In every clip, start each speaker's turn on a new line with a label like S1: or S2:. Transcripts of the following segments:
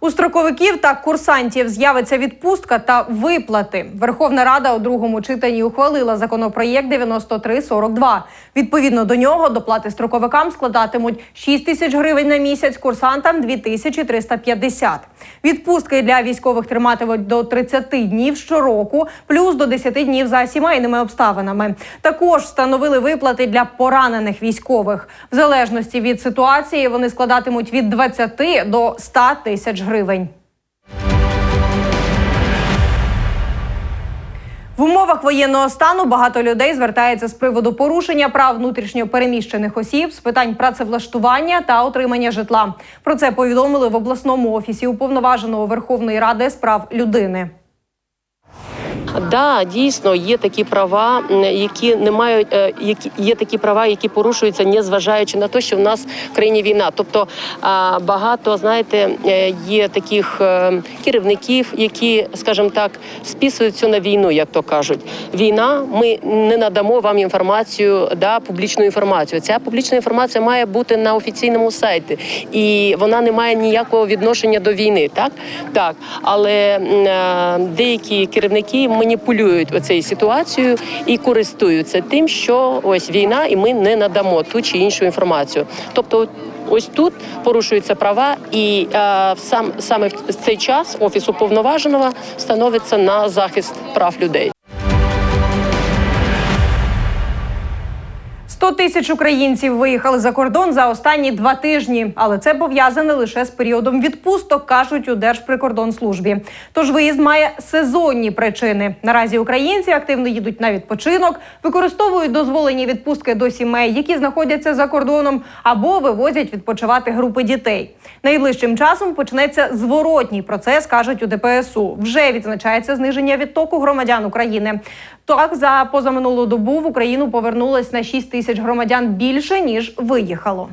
S1: У строковиків та курсантів з'явиться відпустка та виплати. Верховна Рада у другому читанні ухвалила законопроєкт 9342. Відповідно до нього доплати строковикам складатимуть 6 тисяч гривень на місяць, курсантам 2350. Відпустки для військових триматимуть до 30 днів щороку, плюс до 10 днів за сімейними обставинами. Також встановили виплати для поранених військових. В залежності від ситуації вони складатимуть від 20 до 100 тисяч гривень. В умовах воєнного стану багато людей звертається з приводу порушення прав внутрішньо переміщених осіб з питань працевлаштування та отримання житла. Про це повідомили в обласному офісі уповноваженого Верховної Ради з прав людини.
S2: Да, дійсно є такі права, які не мають, е, які є такі права, які порушуються, не зважаючи на те, що в нас в країні війна. Тобто багато знаєте, е, є таких е, керівників, які, скажімо так, списують все на війну, як то кажуть. Війна, ми не надамо вам інформацію, да, публічну інформацію. Ця публічна інформація має бути на офіційному сайті, і вона не має ніякого відношення до війни. Так, так, але деякі керівники маніпулюють оцею ситуацією і користуються тим, що ось війна, і ми не надамо ту чи іншу інформацію. Тобто. Ось тут порушуються права, і е, сам саме в цей час офіс уповноваженого становиться на захист прав людей.
S1: 100 тисяч українців виїхали за кордон за останні два тижні, але це пов'язане лише з періодом відпусток, кажуть у Держприкордонслужбі. Тож виїзд має сезонні причини. Наразі українці активно їдуть на відпочинок, використовують дозволені відпустки до сімей, які знаходяться за кордоном, або вивозять відпочивати групи дітей. Найближчим часом почнеться зворотній процес, кажуть у ДПСУ. Вже відзначається зниження відтоку громадян України. Так, за позаминулу добу в Україну повернулось на 6 тисяч громадян більше ніж виїхало.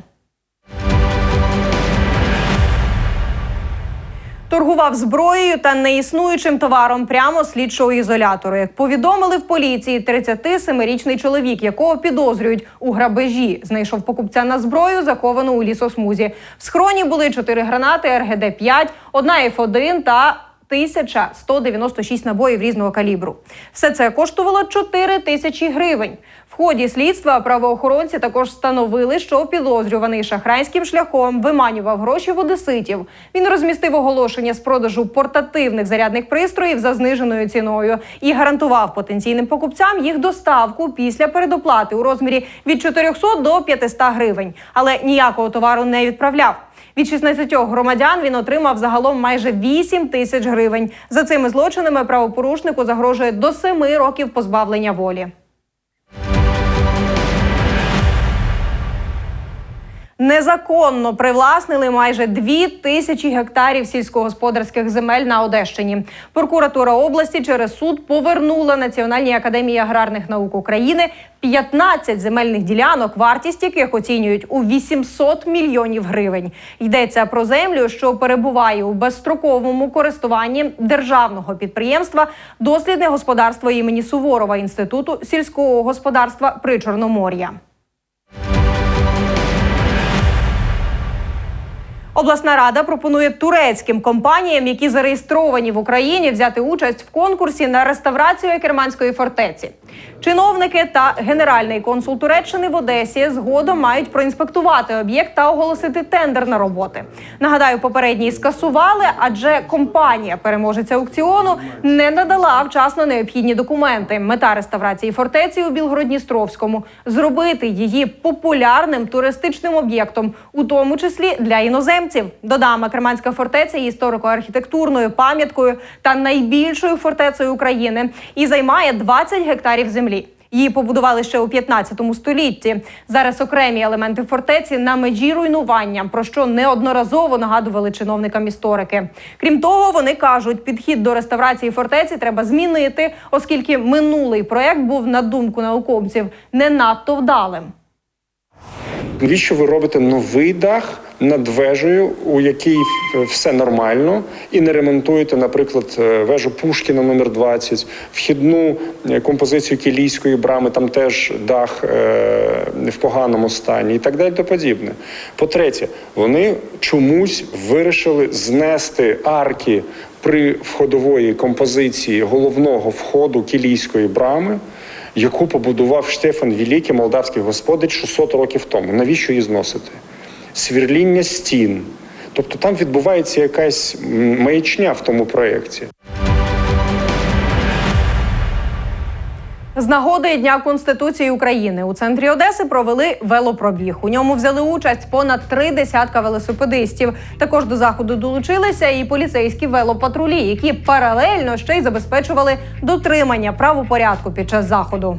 S1: Торгував зброєю та неіснуючим товаром прямо слідчого ізолятору. Як повідомили в поліції, 37-річний чоловік, якого підозрюють у грабежі, знайшов покупця на зброю, заховану у лісосмузі. В схроні були 4 гранати РГД-5, одна Ф1 та 1196 набоїв різного калібру. Все це коштувало 4 тисячі гривень. В ході слідства правоохоронці також встановили, що підозрюваний шахрайським шляхом виманював гроші в одеситів. Він розмістив оголошення з продажу портативних зарядних пристроїв за зниженою ціною і гарантував потенційним покупцям їх доставку після передоплати у розмірі від 400 до 500 гривень. Але ніякого товару не відправляв. Від 16 громадян він отримав загалом майже 8 тисяч гривень. За цими злочинами правопорушнику загрожує до 7 років позбавлення волі. Незаконно привласнили майже дві тисячі гектарів сільськогосподарських земель на Одещині. Прокуратура області через суд повернула Національній академії аграрних наук України 15 земельних ділянок, вартість яких оцінюють у 800 мільйонів гривень. Йдеться про землю, що перебуває у безстроковому користуванні державного підприємства Дослідне господарство імені Суворова інституту сільського господарства при Чорномор'я. Обласна рада пропонує турецьким компаніям, які зареєстровані в Україні, взяти участь в конкурсі на реставрацію Керманської фортеці. Чиновники та генеральний консул Туреччини в Одесі згодом мають проінспектувати об'єкт та оголосити тендер на роботи. Нагадаю, попередній скасували, адже компанія переможеця аукціону не надала вчасно необхідні документи. Мета реставрації фортеці у Білгородністровському зробити її популярним туристичним об'єктом, у тому числі для іноземців. Додам, Керманська фортеця є історико-архітектурною пам'яткою та найбільшою фортецею України і займає 20 гектарів землі. Її побудували ще у 15 столітті. Зараз окремі елементи фортеці на межі руйнування, про що неодноразово нагадували чиновникам історики. Крім того, вони кажуть, підхід до реставрації фортеці треба змінити, оскільки минулий проект був на думку науковців не надто вдалим.
S3: Навіщо ви робите новий дах над вежею, у якій все нормально, і не ремонтуєте, наприклад, е, вежу Пушкіна номер 20, вхідну е, композицію Кілійської брами, там теж дах е, в поганому стані, і так далі. То подібне. По-третє, вони чомусь вирішили знести арки при входової композиції головного входу Кілійської брами яку побудував Штефан Великий, молдавський господар 600 років тому. Навіщо її зносити? Свірління стін. Тобто там відбувається якась маячня в тому проєкті.
S1: З нагоди Дня Конституції України у центрі Одеси провели велопробіг. У ньому взяли участь понад три десятка велосипедистів. Також до заходу долучилися і поліцейські велопатрулі, які паралельно ще й забезпечували дотримання правопорядку під час заходу.